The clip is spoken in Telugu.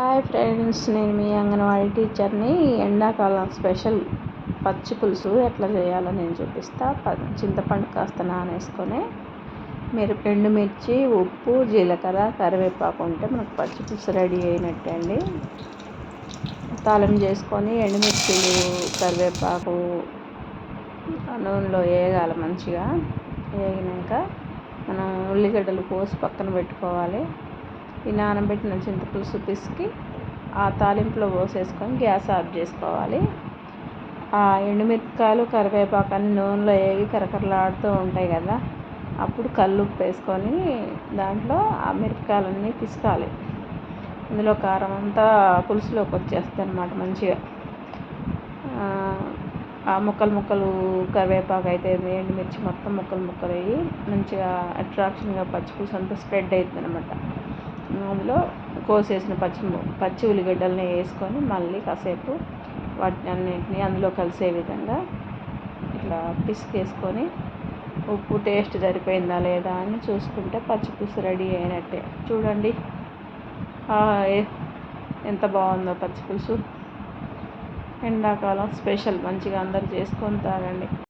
హాయ్ ఫ్రెండ్స్ నేను మీ అంగన్వాడీ టీచర్ని. ఎండాకాలం స్పెషల్ పచ్చి పులుసు ఎట్లా చేయాలో నేను చూపిస్తా. చింతపండు కాస్త నానేసుకొని మీరు ఎండుమిర్చి ఉప్పు జీలకర్ర కరివేపాకు ఉంటే మనకు పచ్చి పులుసు రెడీ అయినట్టే అండి. తాళం చేసుకొని ఎండుమిర్చిలు కరివేపాకు నూనెలో వేయగాలి మంచిగా. వేగినాక మనం ఉల్లిగడ్డలు కోసి పక్కన పెట్టుకోవాలి. ఈ నానబెట్టిన చింతపులుసు పిసికి ఆ తాలింపులో పోసేసుకొని గ్యాస్ ఆఫ్ చేసుకోవాలి. ఆ ఎండుమిరపకాయలు కరివేపాకు అన్ని నూనెలో వేగి కరకరలాడుతూ ఉంటాయి కదా అప్పుడు కళ్ళు ఉప్పు వేసుకొని దాంట్లో ఆ మిరపకాయలన్నీ పిసకాలి. ఇందులో కారం అంతా పులుసులోకి వచ్చేస్తుంది అనమాట మంచిగా. ఆ ముక్కలు ముక్కలు కరివేపాకు అయితే ఎండుమిర్చి మొత్తం ముక్కలు ముక్కలు అయ్యి మంచిగా అట్రాక్షన్గా పచ్చి పులుసు అంతా స్ప్రెడ్ అవుతుంది అనమాట అందులో కోసేసిన పచ్చి పచ్చి ఉల్లిగడ్డలని వేసుకొని మళ్ళీ కాసేపు వాటిని అన్నింటినీ అందులో కలిసే విధంగా ఇట్లా పిసికేసుకొని ఉప్పు టేస్ట్ సరిపోయిందా లేదా అని చూసుకుంటే పచ్చి పులుసు రెడీ అయినట్టే. చూడండి. ఎంత బాగుందో పచ్చి పులుసు. ఎండాకాలం స్పెషల్ మంచిగా అందరు చేసుకొని తాగండి.